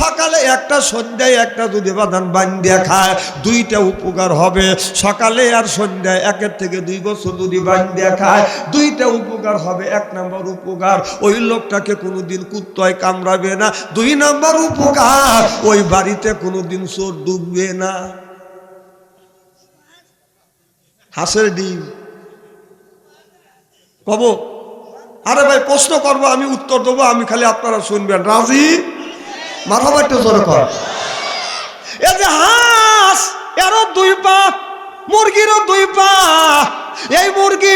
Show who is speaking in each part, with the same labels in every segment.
Speaker 1: সকালে একটা সন্ধ্যায় একটা যদি বাদান বান্ধিয়া খায়, দুইটা উপকার হবে। সকালে আর সন্ধ্যায় একের থেকে দুই বছর যদি বান্ধিয়া খায়, দুইটা উপকার হবে। এক নম্বর উপকার, ওই লোকটাকে কোনোদিন কুত্তয় কামড়াবে না। দুই নম্বর উপকার, ওই বাড়িতে কোনোদিন চোর ডুববে না। হাঁসের ডিম। কব, আরে ভাই, প্রশ্ন করব, আমি উত্তর দেবো, আমি খালি আপনারা শুনবেন। রাজি? মাথাবারটা জোরে কর। এ যে হাঁস এরও দুই পা মুরগিরও দুই পা এই মুরগি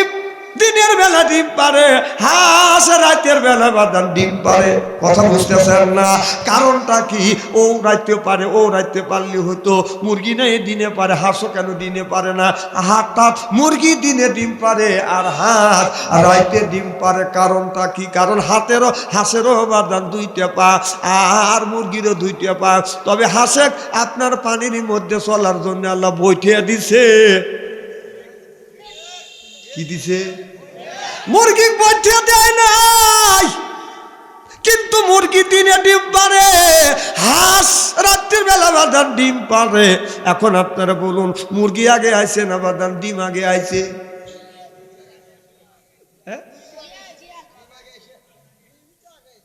Speaker 1: দিনের বেলা ডিম পারে, হাঁস রাতের বেলা বাদান ডিম পারে। কথা বুঝতেছেন না? কারণটা কি? ও রাইতে পারে, ও রাইতে পারলে হতো। মুরগি নেই, দিনে পারে, হাঁসও কেন দিনে পারে না? হাটটা মুরগি দিনে ডিম পারে আর হাঁস রাইতে ডিম পারে। কারণটা কি? কারণ হাতেরও হাঁসেরও বাদান দুইটা পা আর মুরগিরও দুইটা পা। তবে হাঁসে আপনার পানির মধ্যে চলার জন্য আল্লাহ বইঠিয়ে দিছে। কি দিছে? মুরগি বইঠিয়ে দেয় নাই। কিন্তু মুরগি দিনে ডিম পারে, হাঁস রাত্রির বেলা বাদান ডিম পারে। এখন আপনারা বলুন, মুরগি আগে আইছে না বাদান ডিম আগে আইছে? হ্যাঁ?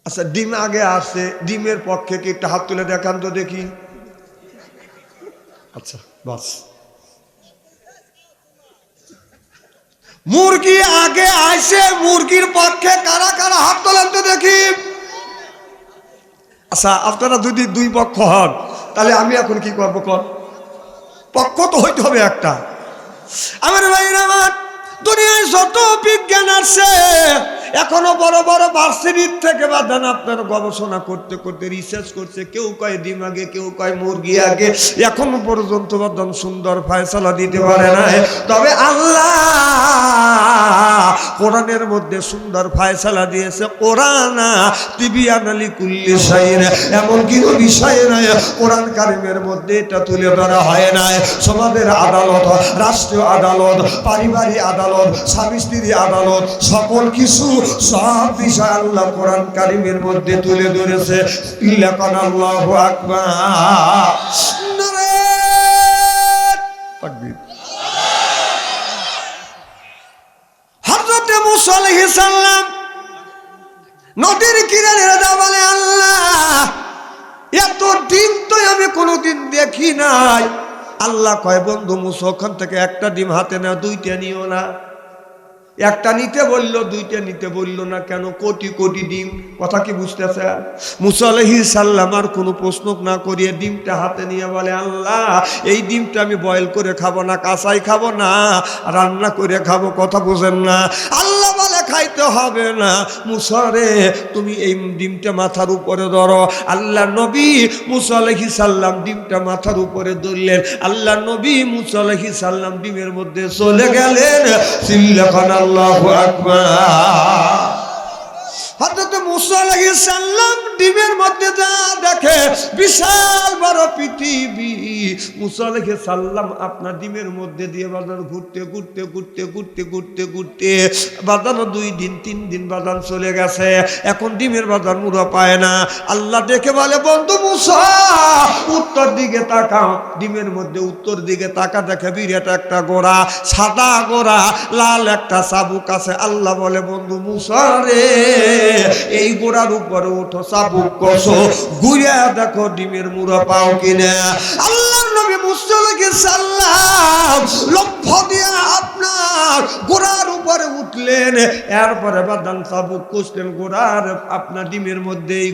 Speaker 1: আচ্ছা ডিম আগে আসছে, ডিমের পক্ষে কি একটা হাত তুলে দেখান তো দেখি। আচ্ছা বাস। মুরগি আগে আসে, মুরগির পক্ষে কারা কারা হাত তোলেন তো দেখি। আচ্ছা আপনারা যদি দুই পক্ষ হন, তাহলে আমি এখন কি করব কর পক্ষ তো হইতে হবে একটা। আমার ভাইরা দুনিয়ায় যত বিজ্ঞান আছে এখনও বড় বড় ভার্সিটির থেকে বাদান আপনার গবেষণা করতে করতে রিসার্চ করছে, কেউ কয় ডিম আগে, কেউ কয় মুরগি আগে, এখনও পর্যন্ত বাদান সুন্দর ফয়সালা দিতে পারে না। তবে আল্লাহ কোরআনের মধ্যে সুন্দর ফয়সালা দিয়েছে, কোরআন তিবিয়ান আলী কুল্লি সাইন এমন কোনো বিষয় নাই কোরআন কারিমের মধ্যে এটা তুলে ধরা হয় না সমাজের আদালত, রাষ্ট্রীয় আদালত, পারিবারিক আদালত, স্বামী স্ত্রী আদালত, সকল কিছু সব বিষয় আল্লাহ কোরআন কারিমের মধ্যে তুলে ধরেছে। আল্লাহ নদীর বলে, আল্লাহ, এত তো আমি দেখি নাই। আল্লাহ কয়, বন্ধু, মুসা ওখান থেকে একটা ডিম হাতে না দুইটা নিও না। একটা নিতে বলল, দুইটা নিতে বলল না কেন? কোটি কোটি ডিম। কথা কি বুঝতেছে মুসালহি সাল্লামার কোনো প্রশ্ন না করিয়ে ডিমটা হাতে নিয়ে বলে, আল্লাহ, এই ডিমটা আমি বয়েল করে খাব না, কাঁচাই খাব না, রান্না করে খাব, কথা বুঝেন না। আল্লাহ খাইতে হবে না। মুসারে তুমি এই ডিমটা মাথার উপরে ধরো। আল্লাহ নবী মুসালহি সাল্লাম ডিমটা মাথার উপরে ধরলেন। আল্লাহ নবী মুসালহি সাল্লাম ডিমের মধ্যে চলে গেলেন। সিল্লাখান আল্লাহ আকবার। হযরত মুসা আলাইহিস সালাম ডিমের মধ্যে যা দেখে, বিশাল বড় পৃথিবী। মুসা আলাইহিস সালাম আপনার ডিমের মধ্যে দিয়ে বাজার ঘুরতে ঘুরতে ঘুরতে ঘুরতে ঘুরতে ঘুরতে বাজানো দুই দিন, তিন দিন বাজান চলে গেছে। এখন ডিমের বাজার মুড়া পায় না। আল্লাহ দেখে বলে, বন্ধু মুসা, উত্তর দিকে তাকাও। ডিমের মধ্যে উত্তর দিকে তাকা দেখে বিরাট একটা গোড়া, সাদা গোড়া, লাল একটা চাবুক আছে। আল্লাহ বলে, বন্ধু মুসা রে এই গোড়ার উপরে উঠো চাবুক কষো ঘুরে দেখো ডিমের মুড়া পাও কিনা। আল্লাহ নবী লক্ষ্য দিয়া আপনার গোড়ার উপরে উঠলেন। এরপরে বাদান কষলেন গোড়ার, আপনার ডিমের মধ্যে এই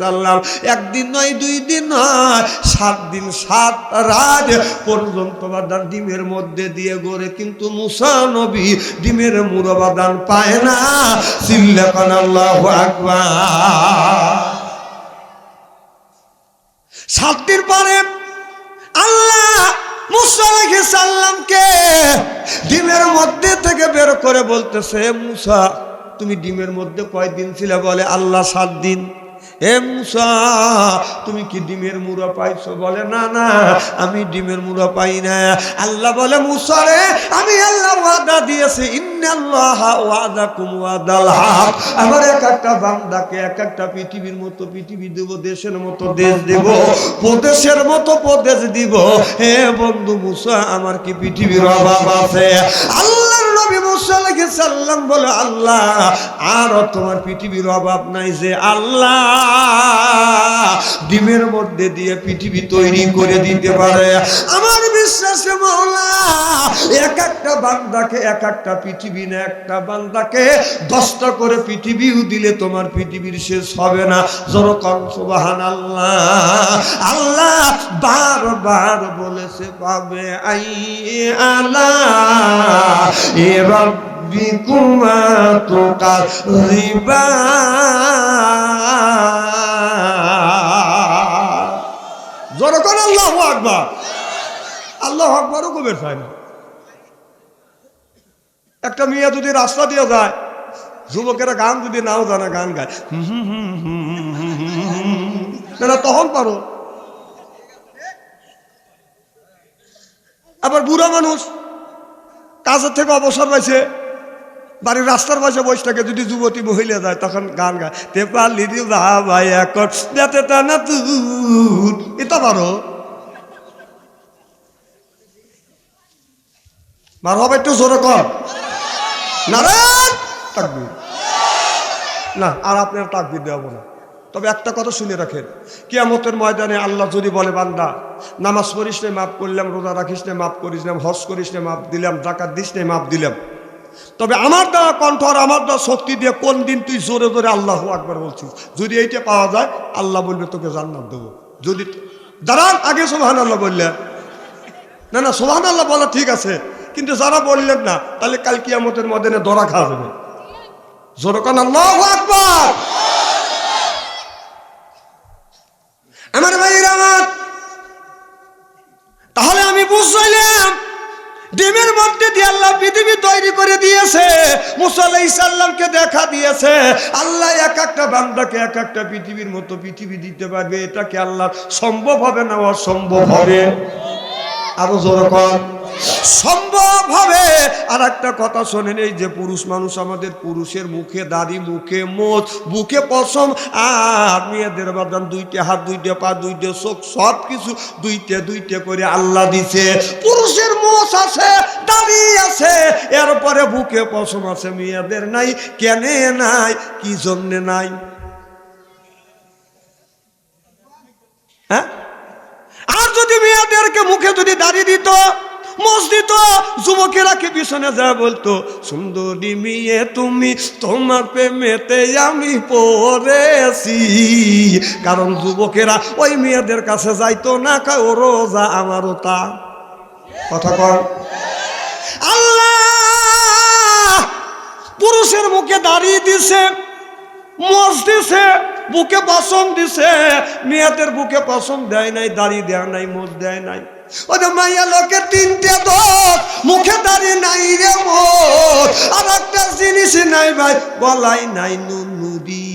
Speaker 1: সাল্লাম একদিন নয়, দুই দিন নয়, সাত দিন, সাত রাত পর্যন্ত বাদান ডিমের মধ্যে দিয়ে গড়ে কিন্তু মুসা নবী ডিমের মুরবাদান পায় না। সিল্লাকান আল্লাহ আকবার। সাত দিন পরে আল্লাহ মুসা আলাইহিস সাল্লামকে ডিমের মধ্যে থেকে বের করে বলতেছে মুসা, তুমি ডিমের মধ্যে কয়দিন ছিলে? বলে, আল্লাহ সাত দিন। তুমি কি ডিমের মুড়া পাইছো? বলে, না না, আমি ডিমের মুড়া পাই না। আল্লাহ বলে, মুসা রে, আমি আল্লাহ ওয়াদা দিয়েছি। আমার এক একটা বান্দাকে, এক একটা পৃথিবীর মতো পৃথিবী দেব, দেশের মতো দেশ দেব, প্রদেশের মতো প্রদেশ দিব। হে বন্ধু মুসা, আমার কি পৃথিবীর অভাব আছে? আল্লাহর মুসা বলে, আল্লাহ, আর তোমার পৃথিবীর অভাব নাই যে আল্লাহ ডিমের মধ্যে দিয়ে পৃথিবী তৈরি করে দিতে পারে। আমার বিশ্বাসে মাওলা এক একটা বান্দাকে এক একটা পৃথিবী না, একটা বান্দাকে দশটা করে পৃথিবীও দিলে তোমার পৃথিবীর শেষ হবে না। জরকম সুবাহান আল্লাহ আল্লাহ বারবার বলেছে পাবে আই আলা? এ ربكما تقربان زرقنا الله أكبر আল্লাহ আকবরও কবের চায় না একটা মেয়ে যদি রাস্তা দিয়ে যায় যুবকেরা গান যদি নাও জানে গান গায় না তখন পারো আবার বুড়া মানুষ কাজের থেকে অবসর পাইছে বাড়ির রাস্তার পাশে বসে থাকে, যদি যুবতী মহিলা যায়, তখন গান গায়, তে পারলি ভাই এখন যাতে তা না এটা পারো বার হবে একটু জোরে কর না, আর আপনার তাকবির দেওয়াবো না। তবে একটা কথা শুনে রাখেন, কিয়ামতের ময়দানে আল্লাহ যদি বলে, বান্দা, নামাজ পড়িস নে, মাফ করলাম, রোজা রাখিস নে, মাফ করিস না, হজ করিস নে, মাফ দিলাম জাকাত দিস নে, মাফ দিলাম। তবে আমার দেওয়া কণ্ঠ আর আমার দেওয়া শক্তি দিয়ে কোন দিন তুই জোরে জোরে আল্লাহ আকবার বলছিস? যদি এইটা পাওয়া যায়, আল্লাহ বলবে, তোকে জান্নাত দেবো। যদি দাঁড়ান, আগে সোহান আল্লাহ বললেন না না সোহান আল্লাহ বলা ঠিক আছে, কিন্তু যারা বললেন না, তাহলে কাল কিয়ামতের মধ্যে দরা খাওয়া যাবে। জোরকান আল্লাহ আকবার। আমার ভাইয়ের আমার তাহলে আমি বুঝলাম ডিমের মধ্যে দিয়ে আল্লাহ পৃথিবী তৈরি করে দিয়েছে। মুসাল্লাহ ইসাল্লামকে দেখা দিয়েছে। আল্লাহ এক একটা বান্দাকে এক একটা পৃথিবীর মতো পৃথিবী দিতে পারবে। এটাকে আল্লাহ সম্ভব হবে না অসম্ভব হবে? আরও জোর কর সম্ভব হবে আর একটা কথা শোনেন, এই যে পুরুষ মানুষ আমাদের পুরুষের মুখে দাড়ি, মুখে মোচ, বুকে পশম, আর মেয়েদের বাদান দুইটা হাত, দুইটা পা, দুইটা চোখ সব কিছু দুইটা দুইটা করে আল্লাহ দিছে। পুরুষের মোচ আছে, দাড়ি আছে, এরপরে বুকে পশম আছে, মেয়েদের নাই, কেনে নাই, কি জন্যে নাই? হ্যাঁ? আর যদি মেয়েদেরকে মুখে যদি দাঁড়িয়ে দিত মসজিদ যুবকেরা কে পিছনে যা বলতো? সুন্দরী মেয়ে, তুমি তোমার প্রেমেতে আমি পড়েছি। কারণ যুবকেরা ওই মেয়েদের কাছে যাইতো না কয় ও রোজা আমারও তা। কথা কর আল্লাহ পুরুষের মুখে দাঁড়িয়ে দিছে মোষ দিছে, বুকে পছন্দ দিছে। মেয়েদের বুকে পছন্দ দেয় নাই, দাড়ি দেয় নাই মোষ দেয় নাই। ওদের মাইয়া লোকে তিনটে দোষ, মুখে দাঁড়িয়ে নাই রে মোর। আর একটা জিনিস নাই ভাই গলাই নাই নুনুরি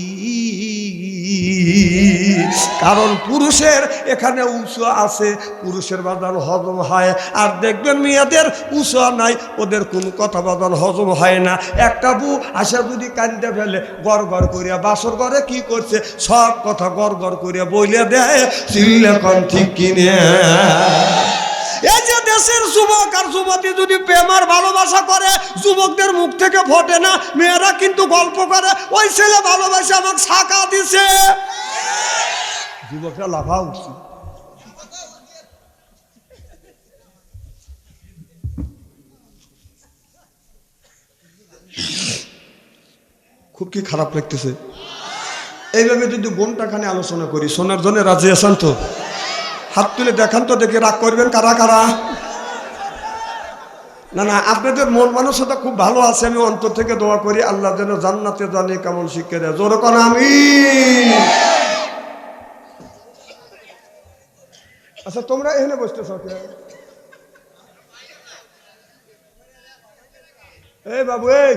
Speaker 1: কারণ পুরুষের এখানে উঁচু আছে, পুরুষের বাদান হজম হয়। আর দেখবেন মেয়েদের উঁচু নাই, ওদের কোনো কথা বাদান হজম হয় না। একটা বউ আসা যদি কান্দে ফেলে, গড় গড় করিয়া, বাসর ঘরে কি করছে? সব কথা গড় গড় করিয়া বইলে দেয় চিল্লে কন ঠিক কিনে। দেশের যুবক আর যুবতী যদি প্রেম আর ভালোবাসা করে, যুবকদের মুখ থেকে ফোটে না, মেয়েরা কিন্তু গল্প করে, ওই ছেলে ভালোবাসে, আমাকে শাখা দিছে। যুবকরা লাভা উঠছে। খুব কি খারাপ লাগতেছে? এইভাবে যদি বোনটাখানে আলোচনা করি, শোনার জন্য রাজি আছেন তো? হাত তুলে দেখান তো, দেখে রাগ করবেন কারা কারা? না না, আপনাদের মন মানসিকতা খুব ভালো আছে, আমি অন্তর থেকে দোয়া করি, আল্লাহ যেন জান্নাতে জানে কেমন শিক্ষা দেয়। জোর কর আমি আচ্ছা তোমরা এখানে বসতেছ? এই বাবু, এই,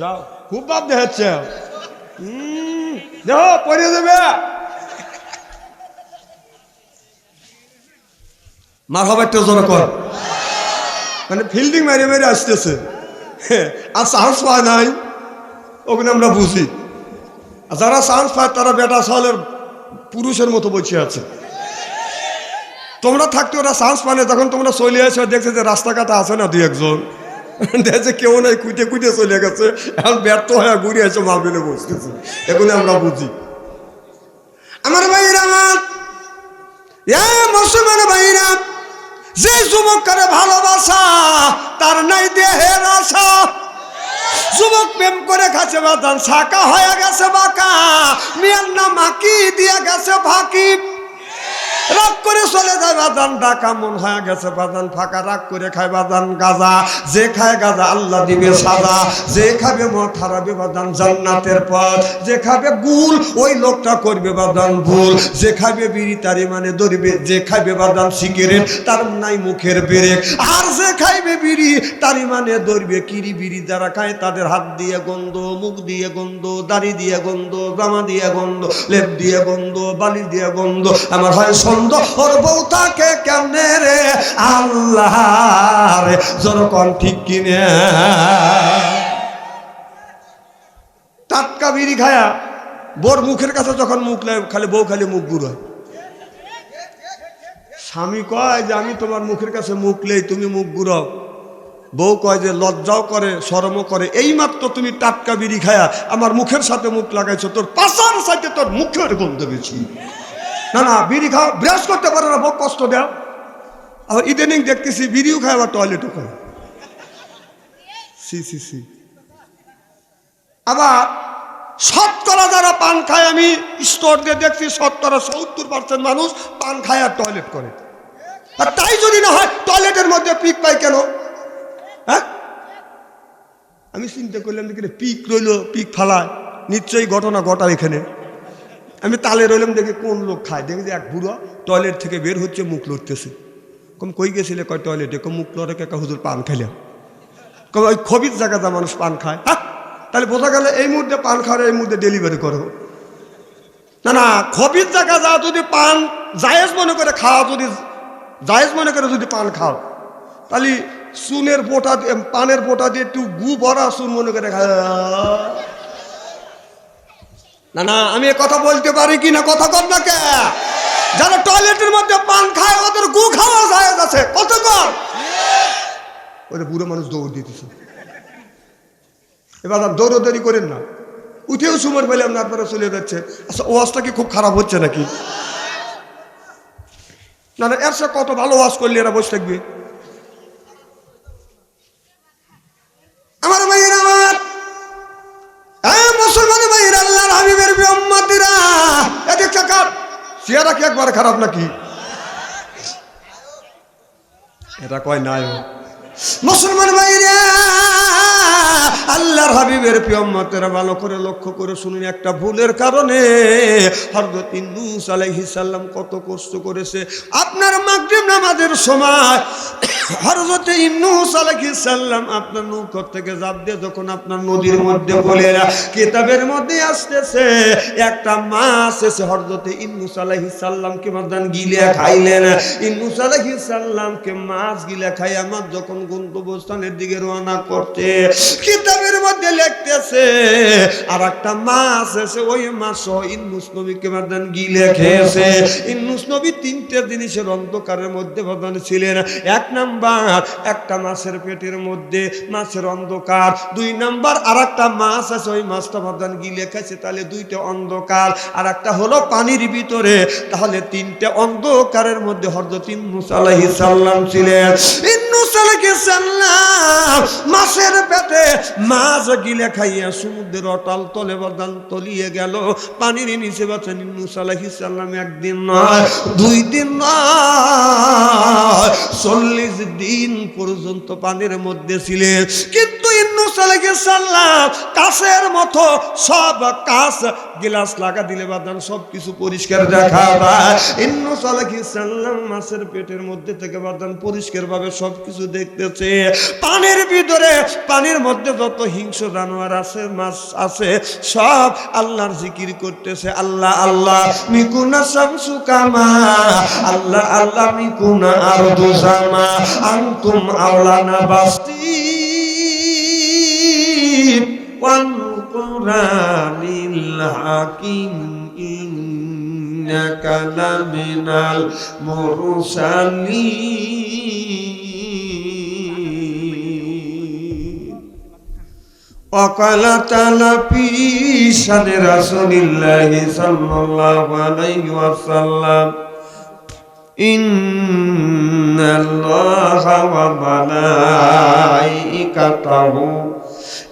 Speaker 1: যাও। খুব ভাব দেখাচ্ছে। দেখো পড়ে যাবে মার হবে একটা জোর কর। মানে ফিল্ডিং মেরে মেরে আসতেছে। আর সাহস পায় নাই, ওখানে আমরা বুঝি। যারা সাহস পায়, তারা বেটা সালের পুরুষের মতো বসে আছে। তোমরা থাকতে ওরা সাহস পায় না তখন তোমরা চলে আসো, দেখছে যে রাস্তাঘাটে আছে না দুই একজন। দেখছে কেউ নাই কুইটে কুইটে চলে গেছে। এখন ব্যর্থ হয়ে ঘুরে এসে মাল বেলে বসতেছে। এগুলো আমরা বুঝি। আমার ভাইরা আমার মুসলমান ভাইরা যে যুবকের করে ভালোবাসা, তার নাই দেহের আশা। যুবক প্রেম করে খাচ্ছে বাদান শাখা হয়ে গেছে বাঁকা। মিয়ার নাম আঁকি দিয়ে গেছে ফাঁকি। রাগ করে চলে যায় বাদান ডাকা মন হয়ে গেছে বাদান ফাঁকা, রাগ করে খায় বাদান গাজা। যে খায় গাজা, আল্লাহ দিবে সাদা যে খাবে মদ হারাবে বাদান জান্নাতের পথ। যে খাবে গুল ওই লোকটা করবে বাদান ভুল। যে খাবে বিড়ি, তারি মানে ধরবে। যে খাবে বাদান সিগারেট, তার নাই মুখের বেরেক। আর যে খাইবে বিড়ি, তারি মানে ধরবে। কিরি বিড়ি যারা খায়, তাদের হাত দিয়ে গন্ধ, মুখ দিয়ে গন্ধ, দাড়ি দিয়ে গন্ধ, জামা দিয়ে গন্ধ, লেপ দিয়ে গন্ধ, বালি দিয়ে গন্ধ। আমার হয় ওর বউ তাকে কেমনে রে? আল্লাহ জনকন ঠিক কিনে। টাটকা বিড়ি খায়া বোর মুখের কাছে যখন মুখ খালি বউ খালি মুখ হয়। স্বামী কয় যে, আমি তোমার মুখের কাছে মুখ লেই তুমি মুখ গুড়াও বউ কয় যে, লজ্জাও করে, শরমও করে। এইমাত্র তুমি টাটকা বিড়ি খায়া আমার মুখের সাথে মুখ লাগাইছো, তোর পাশার সাথে তোর মুখের গন্ধ বেশি। না না, বিড়ি খাও ব্রাশ করতে পারো না বউ কষ্ট দেও আবার ইদানিং দেখতেছি, বিড়িও খায়, আবার টয়লেটও খায়। সি সি সি। আবার শতকরা যারা পান খায়, আমি স্টোর দিয়ে দেখছি, শতকরা সত্তর পার্সেন্ট মানুষ পান খায় আর টয়লেট করে। আর তাই যদি না হয় টয়লেটের মধ্যে পিক পাই কেন? হ্যাঁ? আমি চিন্তা করলাম দেখি পিক রইল, পিক ফালায়। নিশ্চয়ই ঘটনা ঘটা এখানে। আমি তালে রইলাম, দেখি কোন লোক খায়। দেখি যে এক বুড়ো টয়লেট থেকে বের হচ্ছে, মুখ লড়তেছে। কম কই গেছিলে কয় টয়লেটে? কম মুখ লড়ে কে হুজুর পান খাইলাম কম ওই খবির জায়গা যা মানুষ পান খায়। হ্যাঁ তাহলে বোঝা গেল এই মুহূর্তে পান খাওয়ার, এই মুহূর্তে ডেলিভারি করো। না না, খবির জায়গা যা যদি পান, জায়েজ মনে করে খাওয়া যদি, জায়েজ মনে করে যদি পান খাও। তাহলে চুনের পোটা পানের পোটা দিয়ে একটু গু ভরা চুন মনে করে খা না না, আমি কথা বলতে পারি কি না, কথা কর না কে? যারা টয়লেটের মধ্যে পান খায়, ওদের গু খাওয়া যায় আছে। কত কর? ওরে বুড়ো মানুষ দৌড় দিতেছে। এবার দৌড়োদৌড়ি করেন না। উঠেও সুমর পেলাম না আপনারা চলে যাচ্ছে। আচ্ছা ওয়াজটা কি খুব খারাপ হচ্ছে নাকি? না না, এর কত ভালো ওয়াজ করলে এরা বসে থাকবে? আমার ভাইয়ের মুসলমান হাবিবের একবার খারাপ নাকি? এটা কয়, নাই মুসলমান ভাইরা আল্লাহর হাবিবের পিয়ম্মতেরা ভালো করে লক্ষ্য করে শুনুন একটা ভুলের কারণে। হরদত ইন্দুস কত কষ্ট করেছে। আপনার মাগরিব নামাজের সময় হরজতে আপনার নৌকর থেকে দিয়ে যখন আপনার নদীর মধ্যে কিতাবের মধ্যে আসতেছে, একটা মাছ এসে হরজতে মাদান গিলে খাইলেন। মাছ খাই আমার যখন গন্তব্যস্থানের দিকে রওনা করতে কিতাবের মধ্যে লিখতেছে আর একটা মাছ এসে ওই মাছ ইন্নুস নবীকে মাদান গিলে খেয়েছে। ইন্নুস নবী তিনটে জিনিসের অন্ধকারের মধ্যে প্রধান ছিলেন। এক নাম্বার, একটা মাছের পেটের মধ্যে মাছের অন্ধকার। দুই নাম্বার আর একটা মাছ আছে, ওই মাছটা ভাবধান গিলে খাইছে তাহলে দুইটা অন্ধকার। আর একটা হলো পানির ভিতরে। তাহলে তিনটে অন্ধকারের মধ্যে হরদত ইন্নুস সাল্লাম ছিলেন। ইন্নুস না। মাছের পেটে মাছ গিলে খাইয়া সমুদ্রের অটাল তলে বদান তলিয়ে গেল। পানির নিচে বাঁচেন মুসালাহিসাল্লাম একদিন নয়, দুই দিন নয়। চল্লিশ দিন পর্যন্ত পানির মধ্যে ছিলেন। কিন্তু মতো সব গিলাস লাগা দিলে বাদান, সব কিছু পরিষ্কার দেখা সাল্লাম মাছের পেটের মধ্যে থেকে বাদান পরিষ্কার ভাবে সব কিছু দেখতেছে। পানির ভিতরে, পানির মধ্যে যত হিংস্র জানোয়ার আছে, মাছ আছে, সব আল্লাহর জিকির করতেছে। আল্লাহ আল্লাহ, মিকুনা শামসু কামা। আল্লাহ আল্লাহ, মিকুনা আরদু জামা। আনতুম আওলানা বাস্তি। والقرآن الحكيم إنك لمن المرسلين وقال تعالى في شان رسول الله صلى الله عليه وسلم إن الله وملائكته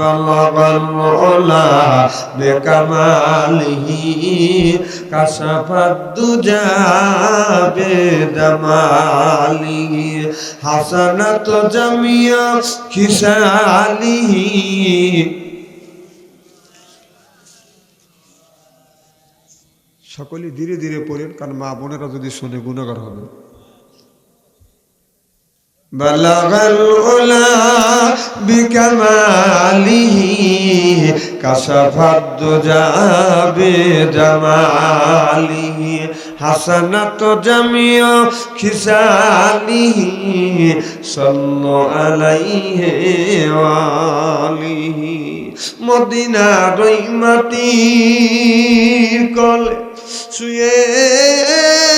Speaker 1: بلغ العلا بكماله كشف الدجى بدماله حسنة جميع خصاله সকলে ধীরে ধীরে পড়েন কারণ মা বোনেরা যদি শুনে গুণাগার হবে بلغ العلا بكماله كشف الدجا بجماله حسنة جميع خساله صلوا عليه وآله مدينة ريمتي كل شيء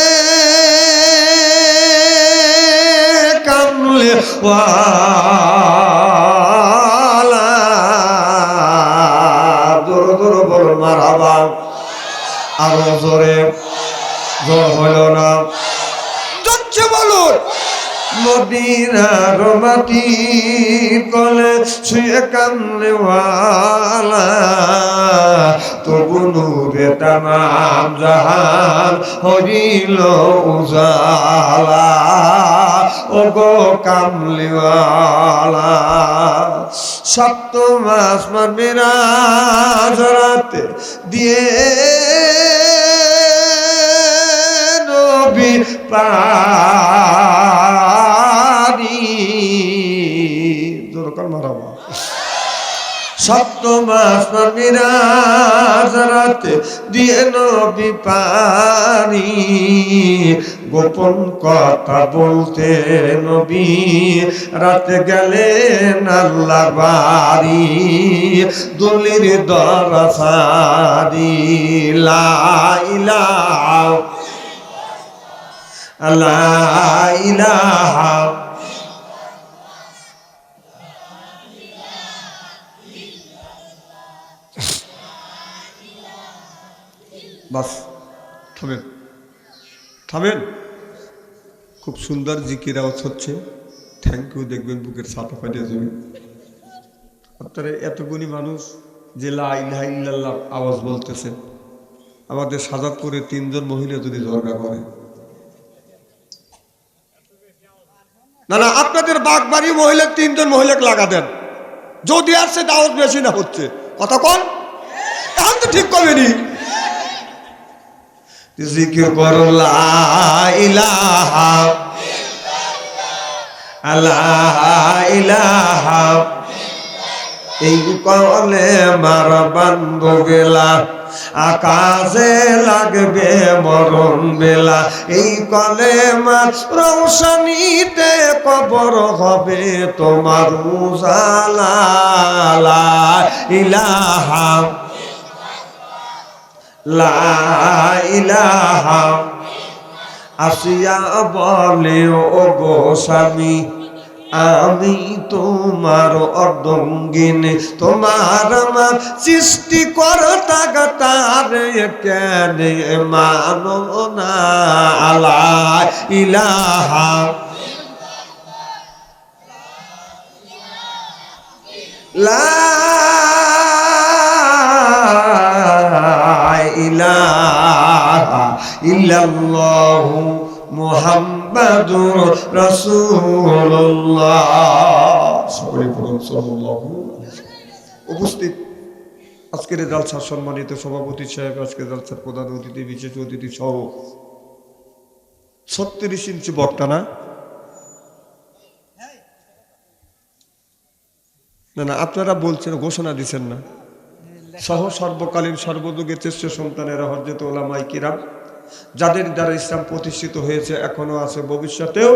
Speaker 1: দূর দূর বল মারাবা আরও জোরে। জোর হইল না। যাচ্ছে বলুন। মাটি কলে শুয়ে কামলে তবু নূরে তামাম জাহান হরিল উজালা। ও গো কামলিওয়ালা সপ্ত মাস মানবিরা জড়াতে দিয়ে নবী পারি জোর কর মারাবা সপ্তমাস মিরাজরাতে দিয়ে নবী পারি গোপন কথা বলতে নবী, রাতে গেলেন আল্লাহ বাড়ি, দলির দরসারি লাইলা লাইলাহা বাস, থামেন। থামেন। খুব সুন্দর জিকির আওয়াজ হচ্ছে। থ্যাংক ইউ দেখবেন বুকের ছাতা ফাটিয়ে যাবে। আপনারা এতগুনি মানুষ যে লা ইলাহা আওয়াজ বলতেছে আমাদের সাজাদপুরে তিনজন মহিলা যদি ঝগড়া করে। না না, আপনাদের বাগবাড়ি মহিলা তিনজন মহিলাকে লাগা দেন। যদি আর সে আওয়াজ বেশি না হচ্ছে। কথা কন? এখন তো ঠিক করবেনি জিকির করো ইলাহা। আল্লাহ এই কলে মার বান্ধ গেলা আকাশে লাগবে মরণ বেলা। এই কলে মার রৌশনীতে কবর হবে তোমার উজালা ইলাহা। আসিয়া বলে, ও গো স্বামী, আমি তোমার অর্ধঙ্গিন। তোমার আমার সৃষ্টি করতা তার কেন মানো না। আলা ইলাহা লা ইলাহা ইল্লাল্লাহু মুহাম্মাদুর রাসূলুল্লাহ। উপস্থিত। আজকের জালসার সম্মানিত সভাপতি সাহেব, আজকের জালসার প্রধান অতিথি, বিশেষ অতিথি সহ ছত্রিশ ইঞ্চি বক্তা না? না না, আপনারা বলছেন, ঘোষণা দিচ্ছেন না। সহ সর্বকালীন সর্বযুগের শ্রেষ্ঠ সন্তানেরা হজরত ওলামাই কিরাম যাদের দ্বারা ইসলাম প্রতিষ্ঠিত হয়েছে এখনও আছে ভবিষ্যতেও।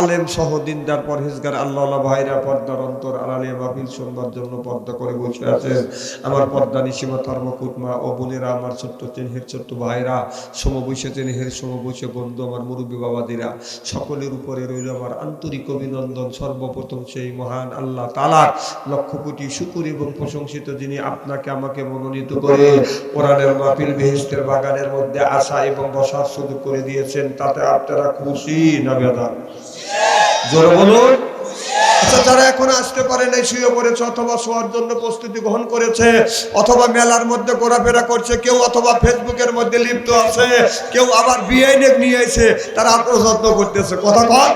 Speaker 1: আলেম সহ দিনদার পরহেজগার আল্লাহ ভাইরা পর্দার অন্তর আড়ালে মাহফিল শুনবার জন্য পর্দা করে বসে আছেন। আমার পর্দা নিসীমা ধর্মকুটমা ও বোনেরা, আমার ছোট্ট চেনহের ছোট্ট ভাইরা সমবৈশে চেনহের সমবৈশে বন্ধু, আমার মুরব্বী বাবাদিরা, সকলের উপরে রইল আমার আন্তরিক অভিনন্দন। সর্বপ্রথম সেই মহান আল্লাহ তালার লক্ষ কোটি শুকুর এবং প্রশংসিত যিনি আপনাকে আমাকে মনোনীত করে কোরআনের মাহফিল বেহেস্তের বাগানের মধ্যে আসা এবং বসার সুযোগ করে দিয়েছেন, তাতে আপনারা খুশি না বেদান জোরে বলুন। আচ্ছা যারা এখন আসতে পারে নাই শুয়ে পড়েছে অথবা শোয়ার জন্য প্রস্তুতি গ্রহণ করেছে অথবা মেলার মধ্যে ঘোরাফেরা করছে কেউ অথবা ফেসবুকের মধ্যে লিপ্ত আছে কেউ আবার বিয়ে নিয়ে এসে তারা আত্মযত্ন করতেছে। কথা কর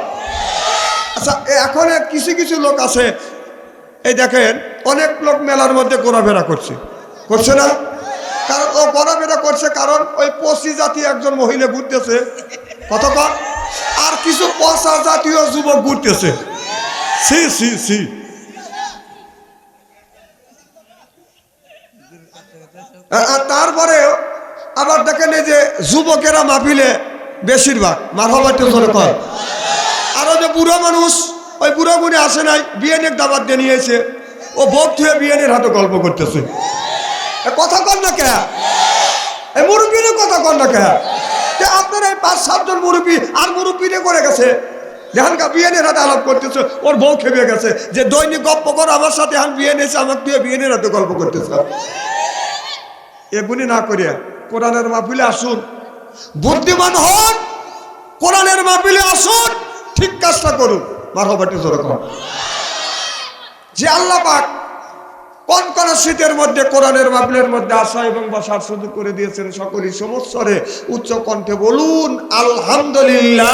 Speaker 1: আচ্ছা এখন কিছু কিছু লোক আছে এই দেখেন অনেক লোক মেলার মধ্যে ঘোরাফেরা করছে। করছে না? কারণ ও ঘোরাফেরা করছে কারণ ওই পশি জাতি একজন মহিলা ঘুরতেছে। কথা কর কিছু পশা জাতীয় যুবক ঘুরতেছে। তারপরে আবার দেখেন এই যে যুবকেরা মাহফিলে বেশিরভাগ কর আরও যে বুড়ো মানুষ, ওই বুড়ো বুড়ি আসে নাই বিয়েনের দাবাত দিয়ে নিয়েছে ও বোধ থুয়ে বিয়েনের হাতে গল্প করতেছে। কথা কর না কে? মুরব্বীর কথা কর না কে? যে আপনার এই পাঁচ, সাতজন মুরব্বী আর মুরব্বীরে করে গেছে। যেখানকার বিয়েনের হাতে আলাপ করতেছে, ওর বউ খেপে গেছে। যে দৈনিক গল্প কর, আমার সাথে এখন বিয়ে নিয়েছে আমার দিয়ে বিয়েনের হাতে গল্প করতেছে। এগুলি না করিয়া কোরআনের মাহফিলে আসুন। বুদ্ধিমান হন, কোরআনের মাহফিলে আসুন, ঠিক কাজটা করুন। মারহবাটি যেরকম যে আল্লাহ পাক কোন কোন শীতের মধ্যে, কোরআনের মাহফিলের মধ্যে আসা এবং বসার সুযোগ করে দিয়েছেন সকলেই সমস্যরে উচ্চ কণ্ঠে বলুন, আলহামদুলিল্লাহ।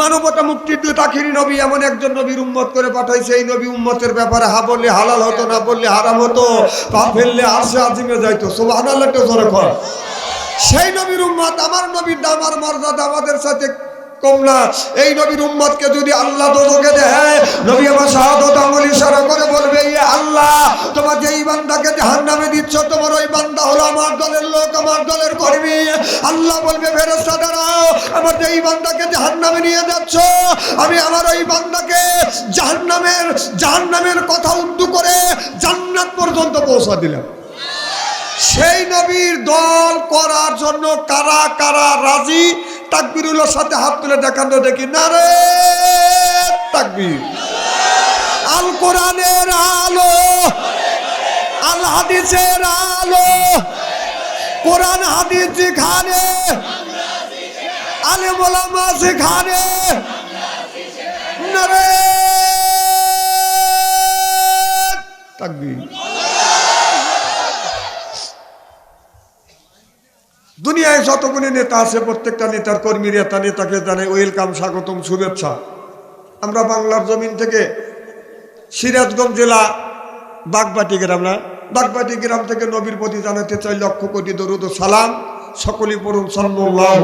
Speaker 1: মানবতা মুক্তির দুটাখিনী নবী, এমন একজন নবীর উম্মত করে পাঠাইছে। এই নবী উম্মতের ব্যাপারে হা বললে হালাল হতো, না বললে হারাম হতো, পা ফেললে আসে আজিমে যাইতো। সোবাহান আল্লাহটা জোরে সেই নবীর উম্মত, আমার নবীর দাম আর মর্যাদা আমাদের সাথে কম না। এই নবীর উম্মতকে যদি আল্লাহ দোজকে দেয় নবী আমার শাহাদত আমল ইশারা করে বলবে ইয়ে আল্লাহ, তোমার যেই বান্দাকে জাহান নামে দিচ্ছ, তোমার ওই বান্দা হলো আমার দলের লোক, আমার দলের কর্মী। আল্লাহ বলবে ফেরেস্তা দাঁড়াও, আমার যেই বান্দাকে জাহান নামে নিয়ে যাচ্ছ, আমি আমার ওই বান্দাকে জাহান নামের জাহান নামের কথা উর্দু করে জান্নাত পর্যন্ত পৌঁছা দিলাম। সেই নবীর দল করার জন্য কারা কারা রাজি? তাকবিরুল্লার সাথে হাত তুলে দেখানো দেখি। না রে, তাকবির। আল কোরআনের আলো, আল হাদিসের আলো, কোরআন হাদিস যেখানে আলে মোলামা সেখানে না তাকবির। দুনিয়ায় যতগুলি নেতা আছে, প্রত্যেকটা নেতার কর্মী নেতা নেতাকে জানাই ওয়েলকাম, স্বাগতম, শুভেচ্ছা। আমরা বাংলার জমিন থেকে সিরাজগঞ্জ জেলা বাগবাটি গ্রাম না, বাগবাটি গ্রাম থেকে নবীর প্রতি জানাতে চাই লক্ষ কোটি দরুদ সালাম। সকলেই পড়ুন ওয়াসাল্লাম।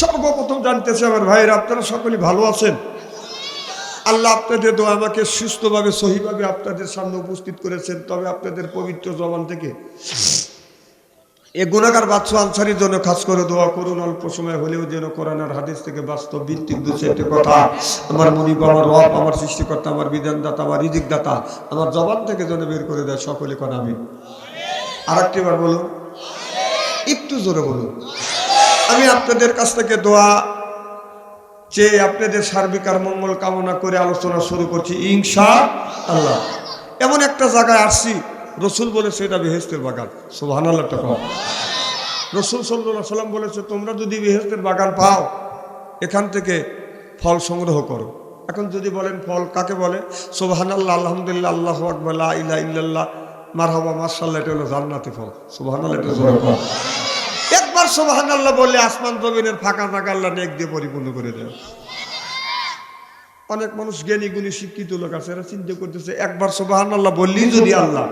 Speaker 1: সর্বপ্রথম জানতেছি, আমার ভাইয়েরা, আপনারা সকলে ভালো আছেন? আল্লাহ আপনাদের দোয়া আমাকে সুস্থভাবে, সহিভাবে আপনাদের সামনে উপস্থিত করেছেন। তবে আপনাদের পবিত্র জবান থেকে এ গুণাগার বাদশাহ আনসারির জন্য খাস করে দোয়া করুন। অল্প সময় হলেও যেন কোরআনার হাদিস থেকে বাস্তব ভিত্তিক দু চারটে কথা আমার মনিব, আমার রব, আমার সৃষ্টিকর্তা, আমার বিধানদাতা, আমার রিজিকদাতা, আমার জবান থেকে যেন বের করে দেয় সকলে কোন আমি আর একটিবার বলুন। একটু জোরে বলুন। আমি আপনাদের কাছ থেকে দোয়া চেয়ে আপনাদের সার্বিক আর মঙ্গল কামনা করে আলোচনা শুরু করছি ইংসা আল্লাহ। এমন একটা জায়গায় আসছি রসুল বলেছে এটা বেহেস্তের বাগান। সোহান আল্লাহটা কম রসুল সাল্লাহ সাল্লাম বলেছে, তোমরা যদি বেহেস্তের বাগান পাও, এখান থেকে ফল সংগ্রহ করো। এখন যদি বলেন ফল কাকে বলে? সোবাহান আল্লাহ আলহামদুলিল্লাহ, আল্লাহ আকবর, লা ইলা ইল্লাল্লাহ, মারহাবা মার্শাল্লাহ এটা হলো জান্নাতি ফল। সোবাহান আল্লাহ একবার সোবাহান আল্লাহ বললে আসমান জমিনের ফাঁকা ফাঁকা আল্লাহ নেক দিয়ে পরিপূর্ণ করে দেয় অনেক মানুষ জ্ঞানী, গুণী, শিক্ষিত লোক আছে, এরা চিন্তা করতেছে, একবার সোবাহান আল্লাহ বললেই যদি আল্লাহ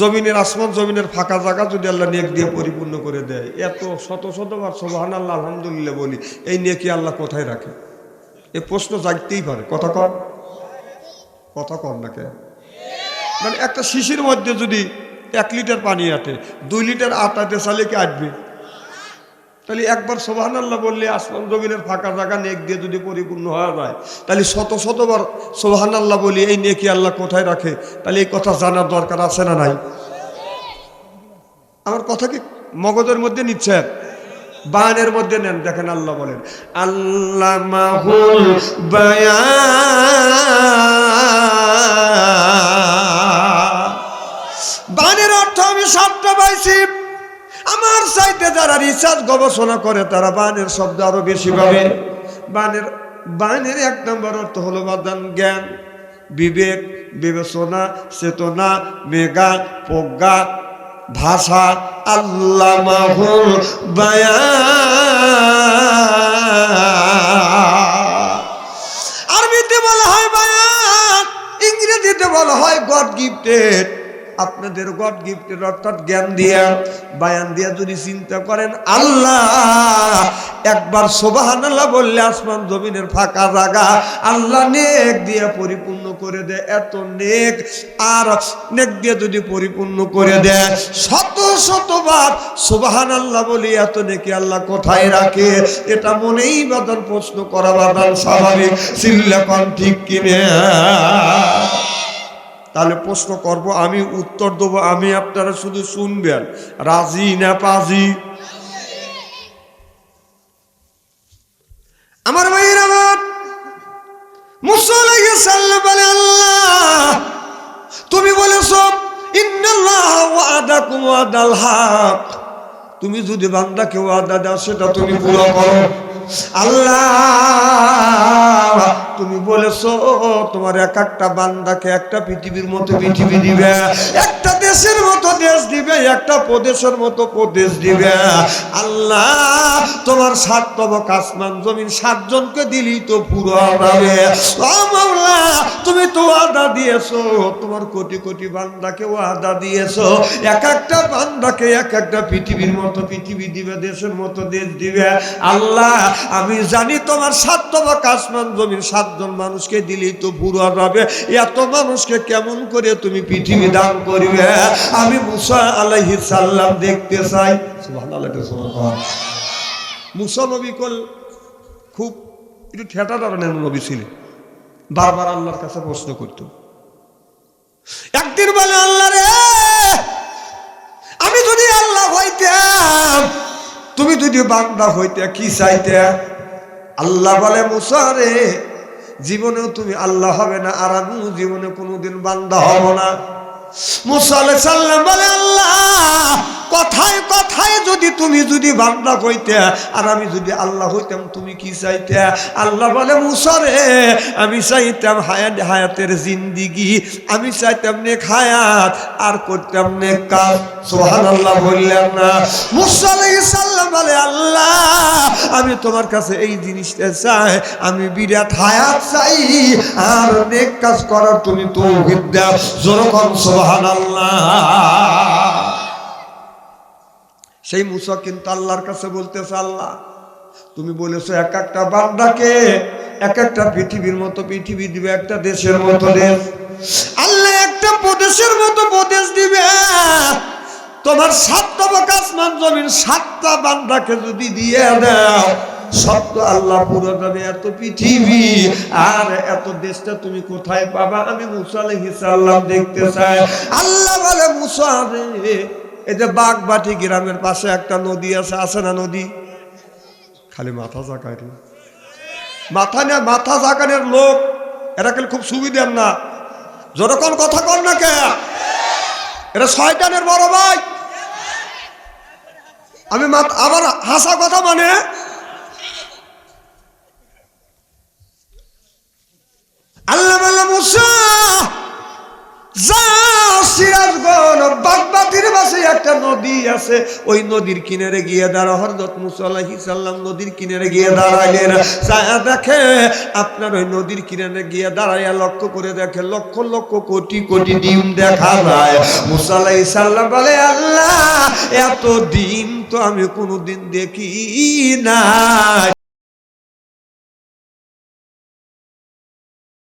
Speaker 1: জমিনের আসমান, জমিনের ফাঁকা জায়গা যদি আল্লাহ নেক দিয়ে পরিপূর্ণ করে দেয়। এত শত শতবার সোহান আল্লাহ আলহামদুলিল্লাহ বলি, এই নেকি আল্লাহ কোথায় রাখে? এ প্রশ্ন জাগতেই পারে। কথা কর কথা কর না কে মানে একটা শিশির মধ্যে যদি এক লিটার পানি আটে, দুই লিটার আটাতে দেশালে কি আটবে? তাহলে একবার সোবাহান আল্লাহ বললে আসমান জমিনের ফাঁকা জায়গা নেক দিয়ে যদি পরিপূর্ণ হওয়া যায়, তাহলে শত শতবার সোবাহান আল্লাহ বলি, এই নেকি আল্লাহ কোথায় রাখে? তাহলে এই কথা জানার দরকার আছে না নাই? আমার কথা কি মগজের মধ্যে নিচ্ছেন বানের মধ্যে নেন, দেখেন আল্লাহ বলেন আল্লাহ মাহুল বানের অর্থ আমি সাতটা পাইছি। আমার সাইতে যারা রিসার্চ গবেষণা করে, তারা বানের শব্দ আরও বেশি পাবে বানের বানের এক নম্বর অর্থ হলো বাদান জ্ঞান, বিবেক, বিবেচনা, চেতনা, মেগা, প্রজ্ঞা, ভাষা আল্লাহ মাহুল বায়া আরবিতে বলা হয় বায়ান, ইংরেজিতে বলা হয় গড গিফটেড। আপনাদের গড গিফটের অর্থাৎ জ্ঞান দিয়া, বায়ান দিয়া যদি চিন্তা করেন, আল্লাহ একবার সোবাহান আল্লাহ বললে আসমান জমিনের ফাঁকা জায়গা, আল্লাহ নেক দিয়ে পরিপূর্ণ করে দেয়, এত নেক। আর নেক দিয়ে যদি পরিপূর্ণ করে দেয়, শত শতবার সোবাহান আল্লাহ বলি, এত নেকি আল্লাহ কোথায় রাখে? এটা মনেই বাদন প্রশ্ন করা বাদান স্বাভাবিক। সিল্লাকন ঠিক কিনে? তাহলে প্রশ্ন করব, আমি উত্তর দেবো, আমি আপনারা শুধু শুনবেন। রাজি না পাজি? আমার ভাইয়ের আমার মুসলাইয়া সাল্লাহ বলে, আল্লাহ, তুমি বলেছ, ইন্নাল্লাহ ওয়াদাকুম ওয়াদাল হক। তুমি যদি বান্দাকে ওয়াদা দাও, সেটা তুমি পুরো করো। আল্লাহ, তুমি বলেছ, তোমার এক একটা বান্দাকে একটা পৃথিবীর মতো পৃথিবী দিবে, একটা দেশের মতো দেশ দিবে, একটা প্রদেশের মতো প্রদেশ দিবে। আল্লাহ, তোমার সাততবক আসমান, জমিন সাতজনকে দিলি তো পুরো হবে। তুমি তো ওয়াদা দিয়েছ, তোমার কোটি কোটি বান্দাকে ওয়াদা দিয়েছ। এক একটা বান্দাকে এক একটা পৃথিবীর মতো পৃথিবী দিবে, দেশের মতো দেশ দিবে। আল্লাহ, আমি জানি তোমার সাততবক আসমান জমিন, সাতজন মানুষকে দিলেই তো পুরো হবে এত মানুষকে কেমন করে তুমি পৃথিবী দান করবে? আমি মুসা আলাইহি সাল্লাম দেখতে চাই। মুসা খুব একটু ঠেটা ধরনের নবী ছিলেন। বারবার আল্লাহর কাছে প্রশ্ন করত। একদিন বলে, আল্লাহ রে তুমি যদি বান্দা হইতে, কি চাইতে? আল্লাহ বলে মুসারে জীবনেও তুমি আল্লাহ হবে না, আর আমি জীবনে কোনোদিন বান্দা হব না। মুসা আলাইহিস সালাম বলে, আল্লাহ, কথায় কথায় যদি তুমি যদি বান্দা হইতে আর আমি যদি আল্লাহ হইতাম, তুমি কি চাইতে? আল্লাহ বলে মুসরে আমি চাইতাম হায়াত, হায়াতের জিন্দিগি। আমি চাইতাম নেক হায়াত, আর করতাম নেক কাজ। সোহান আল্লাহ বললেন না। মুসা আলাইহিস সালাম বলে, আল্লাহ, আমি তোমার কাছে এই জিনিসটা চাই। আমি বিরাট হায়াত চাই, আর নেক কাজ করার তুমি তৌহিদ দাও। যেরকম সোহান আল্লাহ সেই মুসা কিন্তু আল্লাহর কাছে বলতেছে, আল্লাহ, তুমি বলেছ এক একটা বান্দাকে এক একটা পৃথিবীর মতো পৃথিবী দিবে, একটা দেশের মতো দেশ। আল্লাহ একটা প্রদেশের মতো প্রদেশ দিবে। তোমার সাতটা আসমান জমিন সাতটা বান্দাকে যদি দিয়ে দাও তো আল্লাহ পুরো যাবে এত পৃথিবী, আর এত দেশটা তুমি কোথায় পাবা? আমি মুসা আলাইহিস সালাম দেখতে চাই। আল্লাহ বলে, মুসা রে এই যে বাঘবাটি গ্রামের পাশে একটা নদী আছে আছে না নদী? খালি মাথা চাকায় মাথা না, মাথা চাকানের লোক, এরা কিন্তু খুব সুবিধার না। যেরকম কথা কর না কে? এটা শয়তানের বড় ভাই। আমি আমার হাসা কথা মানে? আল্লাহ আল্লাহ মুসা! আপনার ওই নদীর কিনারে গিয়ে দাঁড়াইয়া লক্ষ্য করে দেখে লক্ষ লক্ষ কোটি কোটি ডিম দেখা যায়। মুসাল্লাহি সাল্লাম বলে, আল্লাহ, এত ডিম তো আমি কোনোদিন দেখি নাই।